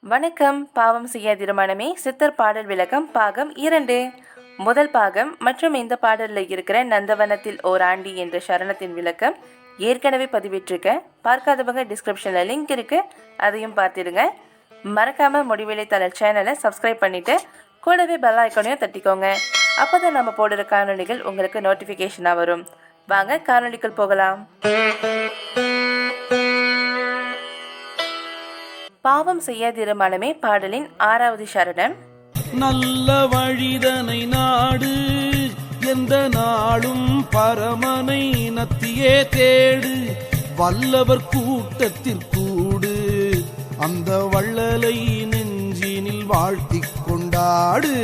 வணக்கம். பாவம் செய்ய திருமணமே. சித்தர் பாடல் விளக்கம் பாகம் இரண்டு. முதல் பாகம் மற்றும் இந்த பாடலில் இருக்கிற நந்தவனத்தில் ஓராண்டி என்ற சரணத்தின் விளக்கம் ஏற்கனவே பதிவிட்டிருக்க. பார்க்காதவங்க டிஸ்கிரிப்ஷனில் லிங்க் இருக்கு. அதையும் பார்த்துடுங்க. மறக்காம முடிவெளி தலர் சேனலை சப்ஸ்கிரைப் பண்ணிட்டு கூடவே பெல் ஐக்கனையும் தட்டிக்கோங்க. அப்போதான் நம்ம போடுற காணொலிகள் உங்களுக்கு நோட்டிஃபிகேஷனாக வரும். வாங்க காணொலிக்குள் போகலாம். பாவம் செய்யாதிரு மனமே பாடலின் ஆறாவது சரணம். நல்ல வழிதனை நாடு எந்த நாளும் பரமனை நத்தியே தேடு. வல்லவர் கூட்டத்திற்கூடு அந்த வள்ளலை நெஞ்சினில் வாழ்த்திக் கொண்டாடு.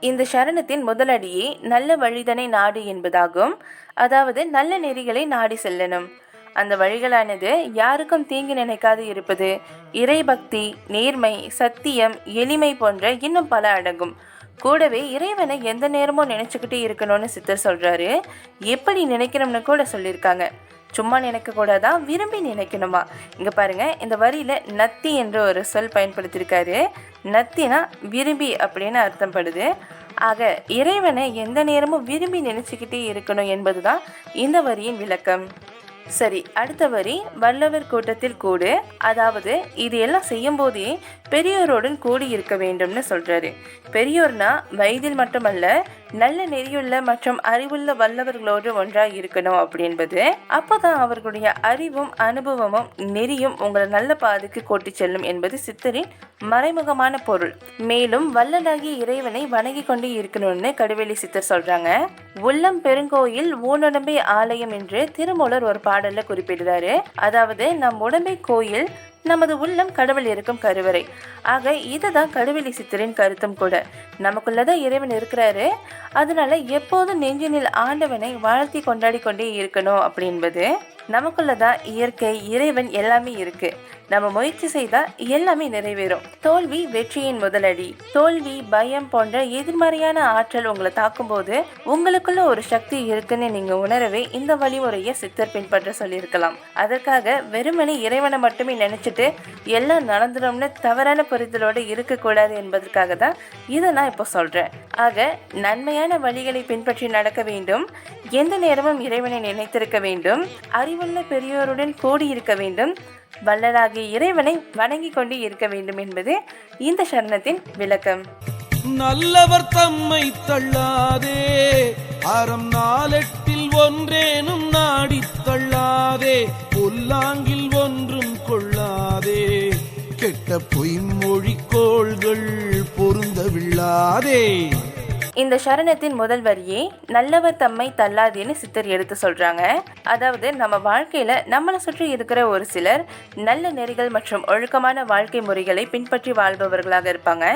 இந்த சரணத்தின் முதலடியே நல்ல வழிதனை நாடு என்பதாகும். அதாவது நல்ல நெறிகளை நாடி செல்லணும். அந்த வழிகளானது யாருக்கும் தீங்கு நினைக்காது இருப்பது. இறைபக்தி நேர்மை சத்தியம் எளிமை போன்ற இன்னும் பல அடங்கும். கூடவே இறைவனை எந்த நேரமும் நினைச்சுக்கிட்டே இருக்கணும்னு சித்தர் சொல்றாரு. எப்படி நினைக்கணும்னு கூட சொல்லியிருக்காங்க. சும்மா நினைக்க கூடாதா விரும்பி நினைக்கணுமா? இங்க பாருங்க இந்த வரியில நத்தி என்ற ஒரு சொல் பயன்படுத்தியிருக்காரு. நத்தினா விரும்பி அப்படின்னு அர்த்தப்படுது. ஆக இறைவனை எந்த நேரமும் விரும்பி நினைச்சுக்கிட்டே இருக்கணும் என்பதுதான் இந்த வரியின் விளக்கம். சரி அடுத்த வரி வல்லவர் கூட்டத்தில் கூடு. அதாவது இது எல்லாம் செய்யும் போதே பெரியோருடன் கூடி இருக்க வேண்டும்னு சொல்றாரு. பெரியோர்னா வயதில் மட்டுமல்ல நல்ல நெறியுள்ள மற்றும் அறிவுள்ள வல்லவர்களோடு ஒன்றாக இருக்கணும் அப்படின்பது அப்போதான் அவர்களுடைய அறிவும் அனுபவமும் நெறியும் உங்களை நல்ல பாதைக்கு கொட்டி செல்லும் என்பது சித்தரின் மறைமுகமான பொருள். மேலும் வல்லனாகிய இறைவனை வணங்கி கொண்டே இருக்கணும்னு கடுவேலி சித்தர் சொல்றாங்க. உள்ளம் பெருங்கோயில் ஊனுடம்பை ஆலயம் என்று திருமூலர் ஒரு பாடல்ல குறிப்பிடுறாரு. அதாவது நம் உடம்பை கோயில் நமது உள்ளம் கடவுள் இருக்கும் கருவறை. ஆக இதுதான் கடுவெளி சித்தரின் கருத்தும் கூட. நமக்குள்ளதான் இறைவன் இருக்கிறாரு. அதனால எப்போதும் நெஞ்சினில் ஆண்டவனை வாழ்த்தி கொண்டாடி கொண்டே இருக்கணும் அப்படின்பது நமக்குள்ளதான் இயற்கை இறைவன் எல்லாமே இருக்கு. நம்ம முயற்சி செய்தால் எல்லாமே நிறைவேறும். தோல்வி வெற்றியின் முதலடி தோல்வி பயம் போன்ற எதிர்மறையான ஆற்றல் உங்களை தாக்கும்போது உங்களுக்குள்ள ஒரு சக்தி இருக்குன்னு நீங்க உணரவே இந்த வழிமுறையை சித்தர் பின்பற்ற சொல்லியிருக்கலாம். அதற்காக வெறுமனே இறைவனை மட்டுமே நினைச்சிட்டு எல்லாம் நடந்துடும்னு தவறான புரிதலோடு இருக்கக்கூடாது என்பதற்காக தான் இதை நான் இப்போ சொல்கிறேன் ஆக நன்மையான வழிகளை பின்பற்றி நடக்க வேண்டும். எந்த நேரமும் இறைவனை நினைத்திருக்க வேண்டும். அறிவுள்ள பெரியோருடன் கூடியிருக்க வேண்டும். வல்லராகிய இறைவனை வணங்கி கொண்டு இருக்க வேண்டும் என்பது இந்த சரணத்தின் விளக்கம். நல்லவர் தம்மை தள்ளாதே அறம் நாளெட்டில் ஒன்றேனும் நாடித் தள்ளாதே புல்லாங்கில் ஒன்றும் கொள்ளாதே. கெட்ட பொய்மொழி கோள்கள் பொருந்தவில்லாதே. இந்த சரணத்தின் முதல் வரியே நல்லவர் தம்மை தள்ளாதேன்னு சித்தர் எடுத்து சொல்றாங்க. அதாவது நம்ம வாழ்க்கையில நம்மளை சுற்றி இருக்கிற ஒரு சிலர் நல்ல நெறிகள் மற்றும் ஒழுக்கமான வாழ்க்கை முறைகளை பின்பற்றி வாழ்பவர்களாக இருப்பாங்க.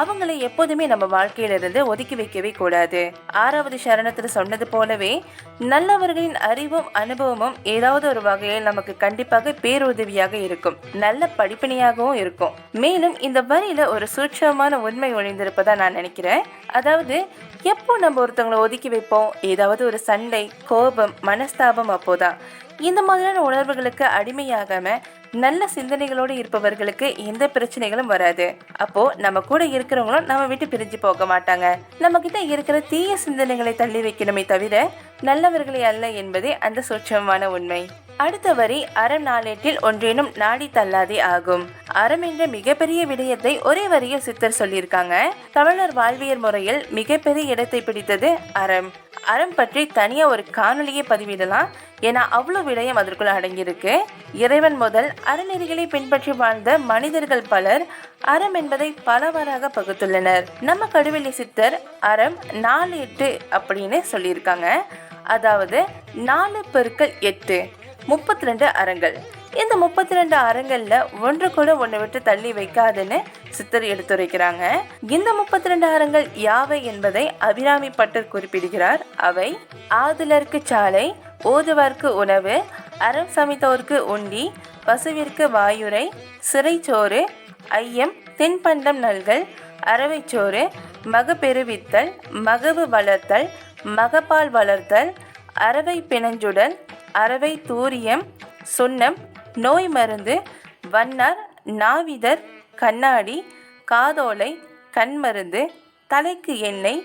அவங்களை எப்போதுமே நம்ம வாழ்க்கையிலிருந்து ஒதுக்கி வைக்கவே கூடாது. ஆறாவது சரணத்தில் சொன்னது போலவே நல்லவர்களின் அறிவும் அனுபவமும் ஏதாவது ஒரு வகையில் நமக்கு கண்டிப்பாக பேருதவியாக இருக்கும். நல்ல படிப்பினையாகவும் இருக்கும். மேலும் இந்த வரியில ஒரு சூட்சமான உண்மை ஒளிந்திருப்பதா நான் நினைக்கிறேன். அதாவது எப்போ நம்ம ஒருத்தவங்களை ஒதுக்கி வைப்போம்? ஏதாவது ஒரு சண்டை கோபம் மனஸ்தாபம் அப்போதான் இந்த மாதிரியான உணர்வுகளுக்கு அடிமையாகாம நல்ல சிந்தனைகளோடு இருப்பவர்களுக்கு எந்த பிரச்சனைகளும் வராது. அப்போ நம்ம கூட இருக்கிறவங்களும் நம்ம விட்டு பிரிஞ்சு போக மாட்டாங்க. நம்ம கிட்ட இருக்கிற தீய சிந்தனைகளை தள்ளி வைக்கணுமே தவிர நல்லவர்களை அல்ல என்பதே அந்த சூட்சமான உண்மை. அடுத்த வரி அறம் நாளேட்டில் ஒன்றேனும் நாடி தள்ளாதே ஆகும். அறம் என்ற மிகப்பெரிய விடயத்தை ஒரே வரியில் சித்தர் சொல்லியிருக்காங்க. தமிழர் வாழ்வியல் முறையில் மிகப்பெரிய இடத்தை பிடித்தது அறம். அறம் பற்றி தனியா ஒரு காணொலியை பதிவிடலாம். ஏன்னா அவ்வளோ விடயம் அதற்குள்ள அடங்கியிருக்கு. இறைவன் முதல் அறநெறிகளை பின்பற்றி வாழ்ந்த மனிதர்கள் பலர் அறம் என்பதை பலவாறாக பகுத்துள்ளனர். நம்ம கடுவெளி சித்தர் அறம் நாலு எட்டு அப்படின்னு சொல்லியிருக்காங்க. அதாவது நாலு பெருக்கள் எட்டு முப்பத்தி ரெண்டு அறங்கள். இந்த முப்பத்தி ரெண்டு அறங்கள்ல ஒன்று கூட ஒன்று விட்டு தள்ளி வைக்காதுன்னு சித்தர் எடுத்துரைக்கிறாங்க. இந்த முப்பத்தி ரெண்டு அறங்கள் யாவை என்பதை அபிராமி பட்டர் குறிப்பிடுகிறார். அவை ஆதுலருக்கு சாலை ஓதுவார்க்கு உணவு அறம் சமைத்தோருக்கு உண்டி பசுவிற்கு வாயுரை சிறைச்சோறு ஐயம் தின்பண்டம் நல்கல் அறவைச்சோறு மகப்பெருவித்தல் மகவு வளர்த்தல் மகப்பால் வளர்த்தல் அறவை பிணஞ்சுடல் அறவை தூரியம் சுண்ணம் நோய் மருந்து வண்ணார் நாவிதர் கண்ணாடி காதோலை கண்மருந்து தலைக்கு எண்ணெய்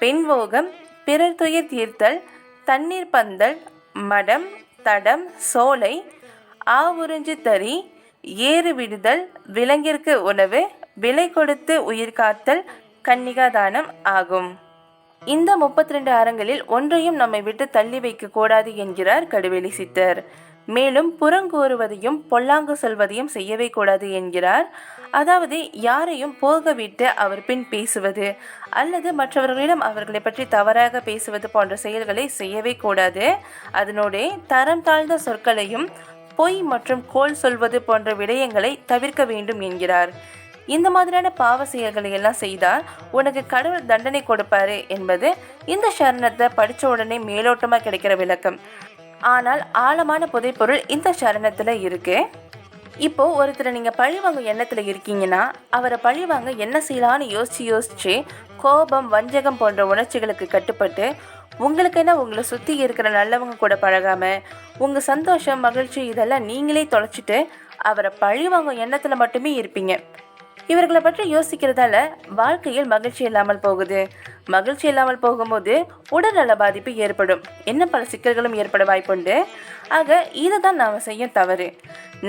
பெண்வோகம் பிறர் துயர் தீர்த்தல் தண்ணீர் பந்தல் மடம் தடம் சோலை ஆவுறிஞ்சு தறி ஏறு விடுதல் விலங்கிற்கு உணவு விலை கொடுத்து உயிர் காத்தல் கன்னிகாதானம் ஆகும். இந்த முப்பத்தி ரெண்டு அறங்களில் ஒன்றையும் நம்மை விட்டு தள்ளி வைக்க கூடாது என்கிறார் கடுவெளி சித்தர். மேலும் புறங்கூறுவதையும் பொல்லாங்கு சொல்வதையும் செய்யவே கூடாது என்கிறார். அதாவது யாரையும் போக விட்டு அவர் பின் பேசுவது அல்லது மற்றவர்களிடம் அவர்களை பற்றி தவறாக பேசுவது போன்ற செயல்களை செய்யவே கூடாது. அதனோட தரம் தாழ்ந்த சொற்களையும் பொய் மற்றும் கோல் சொல்வது போன்ற விடயங்களை தவிர்க்க வேண்டும் என்கிறார். இந்த மாதிரியான பாவ செயல்களை எல்லாம் செய்தால் உனக்கு கடவுள் தண்டனை கொடுப்பாரு என்பது இந்த சரணத்தை படித்த உடனே மேலோட்டமா கிடைக்கிற விளக்கம். ஆனால் ஆழமான புதைப்பொருள் இந்த சரணத்துல இருக்கு. இப்போ ஒருத்தரை நீங்க பழிவாங்க எண்ணத்துல இருக்கீங்கன்னா அவரை பழிவாங்க என்ன செய்யலாம்னு யோசிச்சு யோசிச்சு கோபம் வஞ்சகம் போன்ற உணர்ச்சிகளுக்கு கட்டுப்பட்டு உங்களுக்கு என்ன உங்களை சுற்றி இருக்கிற நல்லவங்க கூட பழகாமல் உங்கள் சந்தோஷம் மகிழ்ச்சி இதெல்லாம் நீங்களே தொலைச்சிட்டு அவரை பழிவாங்கும் எண்ணத்தில் மட்டுமே இருப்பீங்க. இவர்களை பற்றி யோசிக்கிறதால வாழ்க்கையில் மகிழ்ச்சி இல்லாமல் போகுது. மகிழ்ச்சி இல்லாமல் போகும்போது உடல்நல பாதிப்பு ஏற்படும். என்ன பல சிக்கல்களும் ஏற்பட வாய்ப்புண்டு. ஆக இதுதான் நாம் செய்யும் தவறு.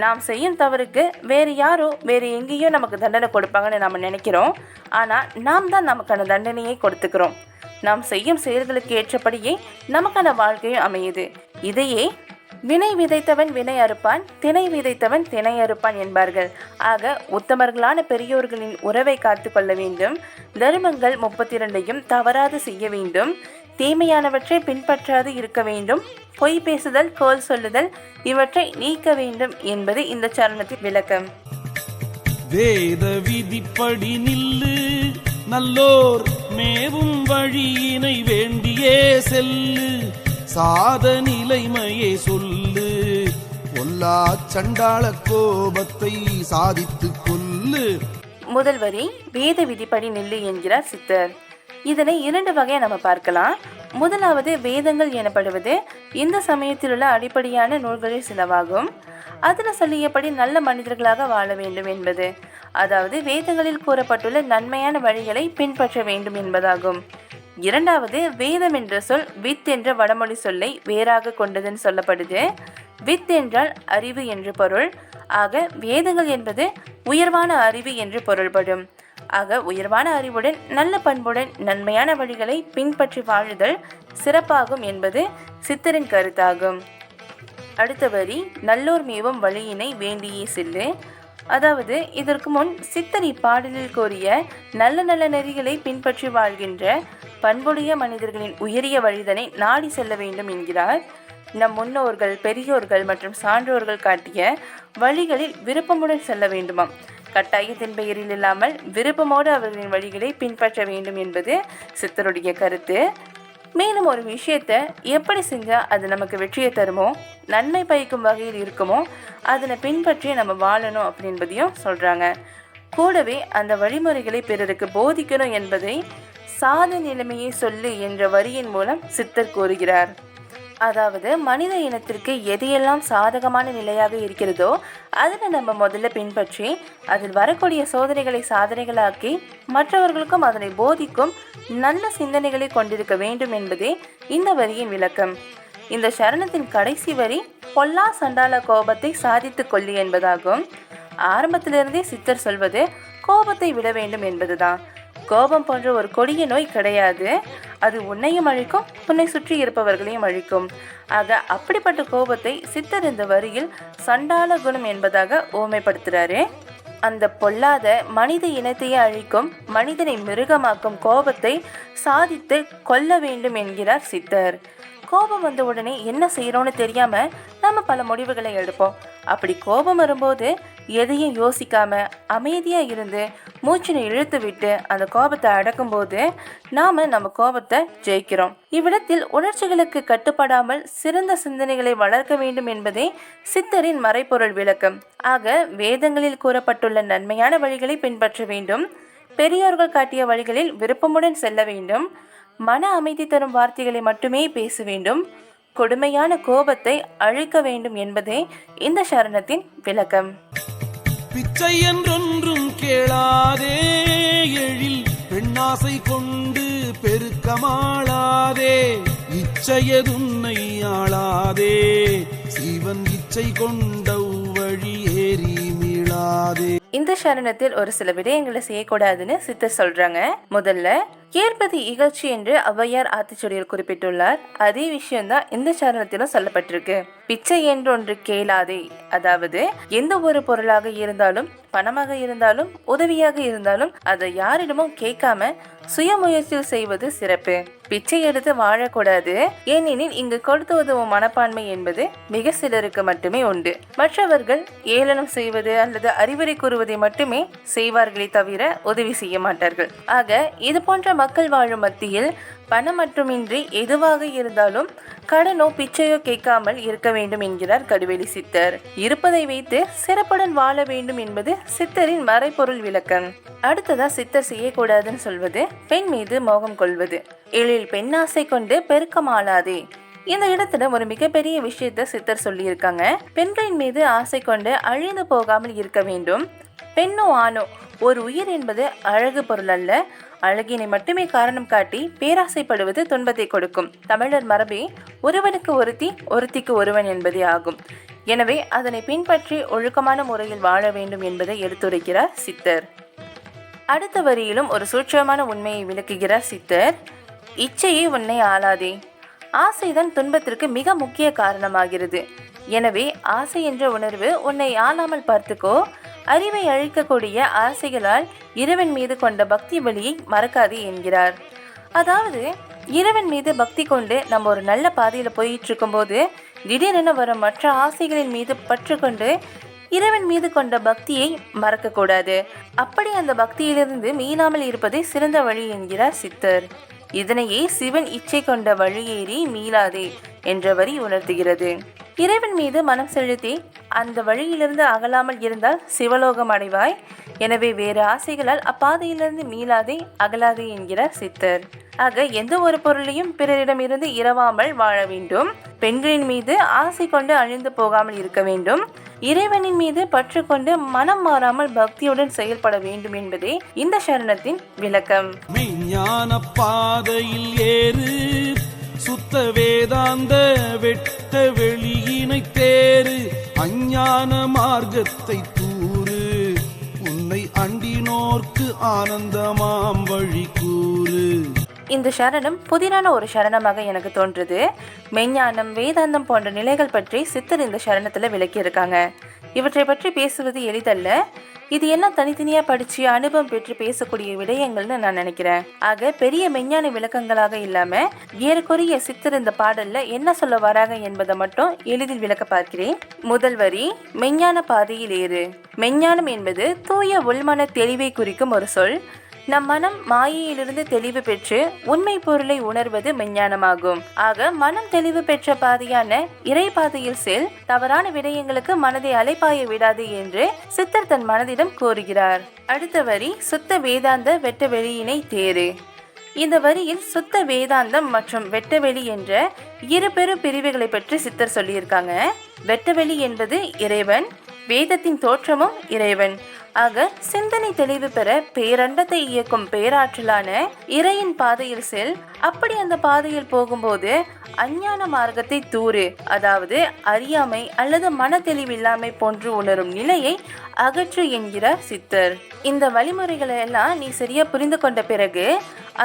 நாம் செய்யும் தவறுக்கு வேறு யாரோ வேறு எங்கேயோ நமக்கு தண்டனை கொடுப்பாங்கன்னு நாம் நினைக்கிறோம். ஆனால் நாம் தான் நமக்கான தண்டனையை கொடுத்துக்கிறோம். நாம் செய்யும் செயல்களுக்கு ஏற்றபடியே நமக்கான வாழ்க்கையும் அமையுது. இதையே வினை விதைத்தவன் வினை அறுப்பான் திணை விதைத்தவன் திணை அறுப்பான் என்பார்கள். ஆக உத்தமர்களான பெரியோர்களின் உறவை காத்து கொள்ள வேண்டும். தர்மங்கள் முப்பத்தி இரண்டையும் தவறாது செய்ய வேண்டும். தீமையானவற்றை பின்பற்றாது இருக்க வேண்டும். பொய் பேசுதல் கோல் சொல்லுதல் இவற்றை நீக்க வேண்டும் என்பது இந்த சரணத்தின் விளக்கம். வேத விதிப்படி நில்லு நல்லோர் மேவும் வழியினை வேண்டியே செல்லு. சாத நிலைமையே சொல்லு. பொல்லா சண்டாள கோபத்தை சாதித்து கொல்லு. முதல் வரி வேத விதிப்படி நில்லு என்கிறார் சித்தர். இதனை இரண்டு வகையை நம்ம பார்க்கலாம். முதலாவது வேதங்கள் எனப்படுவது இந்த சமயத்தில் உள்ள அடிப்படையான நூல்களில் சிலவாகும். அதில் சொல்லியபடி நல்ல மனிதர்களாக வாழ வேண்டும் என்பது. அதாவது வேதங்களில் கூறப்பட்டுள்ள நன்மையான வழிகளை பின்பற்ற வேண்டும் என்பதாகும். இரண்டாவது வேதம் என்ற சொல் வித் என்ற வடமொழி சொல்லை வேறாக கொண்டதுன்னு சொல்லப்படுது. வித் என்றால் அறிவு என்று பொருள். ஆக வேதங்கள் என்பது உயர்வான அறிவு என்று பொருள்படும். ஆக உயர்வான அறிவுடன் நல்ல பண்புடன் நன்மையான வழிகளை பின்பற்றி வாழுதல் சிறப்பாகும் என்பது சித்தரின் கருத்தாகும். அடுத்த வரி நல்லோர் மேவும் வழியினை வேண்டியே செல்லு. அதாவது இதற்கு முன் சித்தர் பாடலில் கோரிய நல்ல நல்ல நெறிகளை பின்பற்றி வாழ்கின்ற பண்புடைய மனிதர்களின் உயரிய வழிதனை நாடி செல்ல வேண்டும் என்கிறார். நம் முன்னோர்கள் பெரியோர்கள் மற்றும் சான்றோர்கள் காட்டிய வழிகளில் விருப்பமுடன் செல்ல வேண்டுமாம். கட்டாயத்தின் பெயரில் இல்லாமல் விருப்பமோடு அவர்களின் வழிகளை பின்பற்ற வேண்டும் என்பது சித்தருடைய கருத்து. மேலும் ஒரு விஷயத்தை எப்படி செஞ்சால் அது நமக்கு வெற்றியை தருமோ நன்மை பயக்கும் வகையில் இருக்குமோ அதனை பின்பற்றி நம்ம வாழணும் அப்படின்பதையும் சொல்கிறாங்க கூடவே அந்த வழிமுறைகளை பிறருக்கு போதிக்கணும் என்பதை சாத நிலைமையை சொல்லு என்ற வரியின் மூலம் சித்தர் கூறுகிறார். அதாவது மனித இனத்திற்கு எதையெல்லாம் சாதகமான நிலையாக இருக்கிறதோ அதில் நம்ம முதல்ல பின்பற்றி அதில் வரக்கூடிய சோதனைகளை சாதனைகளாக்கி மற்றவர்களுக்கும் அதனை போதிக்கும் நல்ல சிந்தனைகளை கொண்டிருக்க வேண்டும் என்பதே இந்த வரியின் விளக்கம். இந்த சரணத்தின் கடைசி வரி பொல்லா சண்டால கோபத்தை சாதித்து கொள்ளி என்பதாகும். ஆரம்பத்திலிருந்தே சித்தர் சொல்வது கோபத்தை விட வேண்டும் என்பதுதான். கோபம் போன்ற ஒரு கொடிய நோய் கிடையாது. அது உன்னையும் அழிக்கும் உன்னை சுற்றி இருப்பவர்களையும் அழிக்கும். ஆக அப்படிப்பட்ட கோபத்தை சித்தர் இந்த வரியில் சண்டால குணம் என்பதாக ஓமைப்படுத்துறாரு. அந்த பொல்லாத மனித இனத்தையே அழிக்கும் மனிதனை மிருகமாக்கும் கோபத்தை சாதித்து கொல்ல வேண்டும் என்கிறார் சித்தர். கோபம் வந்த உடனே என்ன செய்யறோம்னு தெரியாம நம்ம பல முடிவுகளை எடுப்போம். அப்படி கோபம் வரும்போது எதையும் யோசிக்காம அமைதியா இருந்து மூச்சினை இழுத்து விட்டு அந்த கோபத்தை அடக்கும்போது நாம நம்ம கோபத்தை ஜெயிக்கிறோம். இவ்விடத்தில் உணர்ச்சிகளுக்கு கட்டுப்படாமல் சிறந்த சிந்தனைகளை வளர்க்க வேண்டும் என்பதே சித்தரின் மறைப்பொருள் விளக்கம். ஆக வேதங்களில் கூறப்பட்டுள்ள நன்மையான வழிகளை பின்பற்ற வேண்டும். பெரியோர்கள் காட்டிய வழிகளில் விருப்பமுடன் செல்ல வேண்டும். மன அமைதி தரும் வார்த்தைகளை மட்டுமே பேச வேண்டும். கொடுமையான கோபத்தை அழிக்க வேண்டும் என்பதே இந்த சரணத்தின் விளக்கம். பிச்சை என்றொன்றும் கேளாதே. எழில் பெண்ணாசை கொண்டு பெருக்கமாளாதே. இச்சையதுன்னை ஆளாதே. சிவன் இச்சை கொண்ட வழி ஏறி மீளாதே. இந்த சரணத்தில் ஒரு சில விடயங்களை செய்யக்கூடாதுன்னு சித்தர் சொல்றாங்க. முதல்ல கேட்பது இகழ்ச்சி என்று ஔவையார் ஆத்திச்சுடியில் குறிப்பிட்டுள்ளார். அதே விஷயம்தான் இந்த சரணத்திலும் சொல்லப்பட்டிருக்கு. பிச்சை என்று ஒன்று கேளாதே. அதாவது எந்த ஒரு பொருளாக இருந்தாலும் பணமாக இருந்தாலும் உதவியாக இருந்தாலும் அதை யாரிடமும் கேட்காம சுயமுயற்சியில் செய்வது சிறப்பு. பிச்சை எடுத்து வாழக்கூடாது. ஏனெனில் இங்கு கொடுத்து உதவும் மனப்பான்மை என்பது மிக சிலருக்கு மட்டுமே உண்டு. மற்றவர்கள் ஏளனம் செய்வது அல்லது அறிவுரை கூறுவதை மட்டுமே செய்வார்களே தவிர உதவி செய்ய மாட்டார்கள். ஆக இது போன்ற மக்கள் வாழும் மத்தியில் பணம் மட்டுமின்றி எதுவாக இருந்தாலும் கடனோ பிச்சையோ கேட்காமல் இருக்க வேண்டும் என்கிறார் கடுவெளி சித்தர். இருப்பதை வைத்து சிறப்புடன் வாழ வேண்டும் என்பது சித்தரின் மறைபொருள் விளக்கம். அடுத்ததா சித்தர் செய்யக்கூடாதுன்னு சொல்வது பெண் மீது மோகம் கொள்வது. எழில் பெண்ணாசை கொண்டு பெருக்கமாளாதே. இந்த இடத்துல ஒரு மிகப்பெரிய விஷயத்த சித்தர் சொல்லியிருக்காங்க. பெண்களின் மீது ஆசை கொண்டு அழிந்து போகாமல் இருக்க வேண்டும். பெண்ணோ ஆணோ ஒரு உயிர் என்பது அழகு பொருள் அல்ல. அழகினை மட்டுமே காரணம் காட்டி பேராசைப்படுவது துன்பத்தை கொடுக்கும். தமிழர் மரபே ஒருவனுக்கு ஒருத்தி ஒருத்திக்கு ஒருவன் என்பதே ஆகும். எனவே அதனை பின்பற்றி ஒழுக்கமான முறையில் வாழ வேண்டும் என்பதை எடுத்துரைக்கிறார் சித்தர். அடுத்த வரியிலும் ஒரு சூட்சமான உண்மையை விளக்குகிறார் சித்தர். இச்சையே உன்னை ஆளாதே. ஆசைதான் துன்பத்திற்கு மிக முக்கிய காரணமாகிறது. எனவே ஆசை என்ற உணர்வு உன்னை ஆளாமல் பார்த்துக்கோ. அறிவை அழிக்கக்கூடிய ஆசைகளால் இறைவன் மீது கொண்ட பக்தி வழியை மறக்காதே என்கிறார். அதாவது இறைவன் மீது பக்தி கொண்டு நம்ம ஒரு நல்ல பாதையில் போயிட்டு இருக்கும்போது திடீரென வரும் மற்ற ஆசைகளின் மீது பற்று கொண்டு இறைவன் மீது கொண்ட பக்தியை மறக்கக்கூடாது. அப்படி அந்த பக்தியிலிருந்து மீளாமல் இருப்பதே சிறந்த வழி என்கிறார் சித்தர். இதனையே சிவன் இச்சை கொண்ட வழியேறி மீளாதே என்ற வரி உணர்த்துகிறது. இறைவன் மீது மனம் செலுத்தி அந்த வழியிலிருந்து அகலாமல் இருந்தால் சிவலோகம் அடைவாய். எனவே வேறு ஆசைகளால் அப்பாதையிலிருந்து மீளாதே அகலாதே என்கிறார் சித்தர். ஆக எந்த ஒரு பொருளையும் பிறரிடமிருந்து இரவாமல் வாழ வேண்டும். பெண்களின் மீது ஆசை கொண்டு அழிந்து போகாமல் இருக்க வேண்டும். இறைவனின் மீது பற்று கொண்டு மனம் மாறாமல் பக்தியுடன் செயல்பட வேண்டும் என்பதே இந்த சரணத்தின் விளக்கம். ஞான பாதையில் ஏறு. சுத்த வேதாந்த வெட்ட வெளியினை தேறு. அஞ்ஞான மார்க்கத்தை தூறு. உன்னை அண்டினோர்க்கு ஆனந்தமாம் வழி கூறு. இந்த சரணம் புதிரான ஒரு சரணமாக எனக்கு தோன்றுது. மெஞ்ஞானம் வேதாந்தம் போன்ற நிலைகள் பற்றி சித்தர் இந்த சரணத்துல விளக்கியிருக்காங்க. இவற்றை பற்றி பேசுவது எளிதல்ல. இது எல்லாம் தனித்தனியா படிச்சு அனுபவம் பெற்று பேசக்கூடிய விடயங்கள்னு நான் நினைக்கிறேன். ஆக பெரிய மெஞ்ஞான விளக்கங்களாக இல்லாம ஏறக்குறைய சித்தர் இந்த பாடல்ல என்ன சொல்ல வராங்க என்பதை மட்டும் எளிதில் விளக்க பார்க்கிறேன். முதல் வரி மெஞ்ஞான பாதையில் ஏறு. மெஞ்ஞானம் என்பது தூய உள்மன தெளிவை குறிக்கும் ஒரு சொல். நம் மனம் மாயையிலிருந்து தெளிவு பெற்று உண்மை பொருளை உணர்வது மெஞ்ஞானமாகும். ஆக மனம் தெளிவு பெற்ற பாதையான இறை பாதையில் செல் தவறான விடயங்களுக்கு மனதை அலைப்பாய விடாது என்று சித்தர் தன் மனதிடம் கூறுகிறார். அடுத்த வரி சுத்த வேதாந்த வெட்ட வெளியினை தேறு. இந்த வரியில் சுத்த வேதாந்தம் மற்றும் வெட்டவெளி என்ற இரு பெரு பிரிவுகளை பற்றி சித்தர் சொல்லியிருக்காங்க. வெட்டவெளி என்பது இறைவன் வேதத்தின் தோற்றமும் இறைவன். ஆக சிந்தனை தெளிவு பெற பேரண்டத்தை இயக்கும் பேராற்றலான இறையின் பாதையில் செல். அப்படி அந்த பாதையில் போகும்போது அஞ்ஞான மார்க்கத்தை தூறு அதாவது அறியாமை அல்லது மன தெளிவில்லாமை போன்று உணரும் நிலையை அகற்று என்கிறார் சித்தர். இந்த வழிமுறைகளை எல்லாம் நீ சரியா புரிந்து கொண்ட பிறகு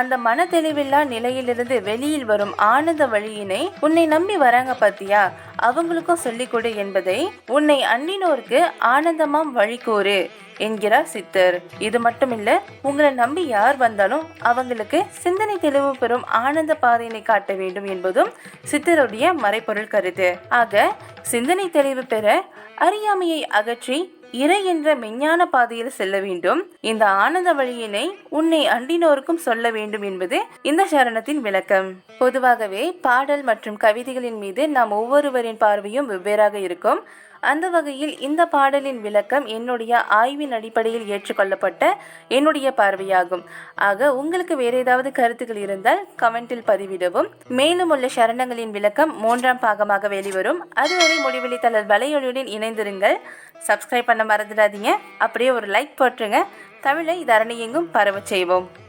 அந்த மன தெளிவில்லா நிலையிலிருந்து வெளியில் வரும் ஆனந்த வழியினை உன்னை நம்பி வராங்க பாத்தியா? அவங்களுக்கும் சொல்லிக் கொடு என்பதை உன்னை அன்னினோருக்கு ஆனந்தமாம் வழி கூறு என்கிறார் சித்தர். இது மட்டுமில்ல உங்களை நம்பி யார் வந்தாலும் அவங்களுக்கு சிந்தனை தெளிவு பெறும் ஆனந்த பாதையினை காட்ட வேண்டும் என்பதும் சித்தருடைய மறைப்பொருள் கருத்து. ஆக சிந்தனை தெளிவு பெற அறியாமையை அகற்றி இறை என்ற மெஞ்ஞான பாதையில் செல்ல வேண்டும். இந்த ஆனந்த வழியினை உன்னை அண்டினோருக்கும் சொல்ல வேண்டும் என்பது இந்த சரணத்தின் விளக்கம். பொதுவாகவே பாடல் மற்றும் கவிதைகளின் மீது நாம் ஒவ்வொருவரின் பார்வையும் வெவ்வேறாக இருக்கும். அந்த வகையில் இந்த பாடலின் விளக்கம் என்னுடைய ஆய்வின் அடிப்படையில் ஏற்றுக்கொள்ளப்பட்ட என்னுடைய பார்வையாகும். ஆக உங்களுக்கு வேறு ஏதாவது கருத்துக்கள் இருந்தால் கமெண்டில் பதிவிடவும். மேலும் உள்ள சரணங்களின் விளக்கம் மூன்றாம் பாகமாக வெளிவரும். அதுவரை முடிவெளி தளர் வலையொலியுடன் இணைந்திருங்கள். சப்ஸ்கிரைப் பண்ண மறந்துடாதீங்க. அப்படியே ஒரு லைக் போட்டுருங்க. தமிழை தரணி எங்கும் பரவச் செய்வோம்.